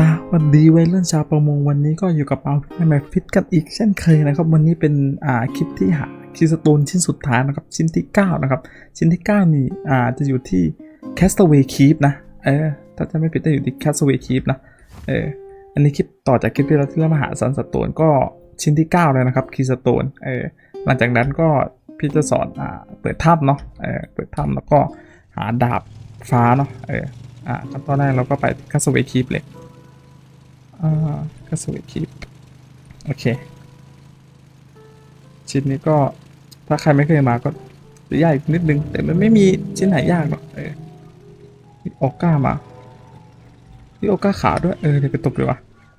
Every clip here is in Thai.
สวัสดีวัยรุ่นชาวประมงวันนี้ก็อยู่กับเราในแมปฟิตกันอีกเช่นเคยนะครับ วันนี้เป็นอ่าคลิปที่หาคีสโตนชิ้นสุดท้ายนะครับ ชิ้นที่ 9 นะครับ ชิ้นที่ 9 นี่อ่าจะอยู่ที่ Castaway Keep นะเออถ้าจะไม่ผิดจะอยู่ที่ Castaway Keep นะเอออันนี้คลิปต่อจากคลิปที่เราที่เรามาหาซันสโตนก็ชิ้นที่ 9 เลยนะครับคีสโตนเออหลังจากนั้นก็พี่จะสอนอ่าเปิดถ้ำเนาะเออเปิดถ้ำแล้วก็หาดาบฟ้าเนาะเอออ่าขั้นตอนแรกเราก็ไป Castaway Keep เลย อ่าก็สวยคลิปโอเค ชิ้นนี้ก็ถ้าใครไม่เคยมาก็จะยากอีกนิดนึง แต่มันไม่มีชิ้นไหนยากหรอกเออมีโอก้ามามีโอก้าขาด้วย เออเดี๋ยวไปตกเลยวะ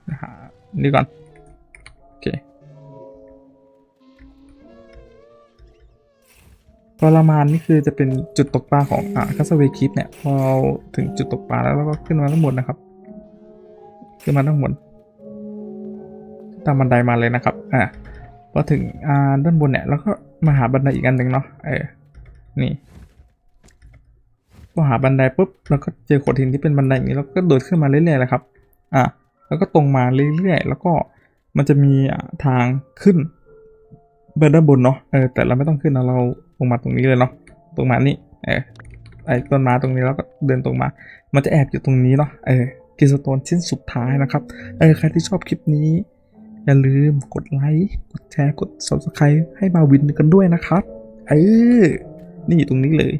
นะฮะนี่ก่อน โอเคปรมานนี่คือจะเป็นจุดตกปลาของอ่าคัสเวคิปเนี่ย พอถึงจุดตกปลาแล้วเราก็ขึ้นมาข้างบนนะครับ ขึ้นมาด้านบนตามบันไดมาเลยนะครับ อ่าพอถึงอ่าด้านบนเนี่ยแล้วก็มาหาบันไดอีกอันหนึ่งเนาะ เออ นี่ พอหาบันไดปุ๊บแล้วก็เจอโขดหินที่เป็นบันไดอย่างนี้แล้วก็โดดขึ้นมาเรื่อยๆแหละครับ อ่าแล้วก็ตรงมาเรื่อยๆ แล้วก็มันจะมีทางขึ้นไปด้านบนเนาะ เออ แต่เราไม่ต้องขึ้นนะเราลงมาตรงนี้เลยเนาะ ตรงมานี่ เออ ไอ้ต้นไม้ตรงนี้แล้วก็เดินตรงมา มันจะแอบอยู่ตรงนี้เนาะ เออ กิสโตนชิ้นสุดท้ายนะครับ เออใครที่ชอบคลิปนี้ อย่าลืมกดไลค์กดแชร์กด subscribe ให้มาวินกันด้วยนะครับ เออ นี่อยู่ตรงนี้เลย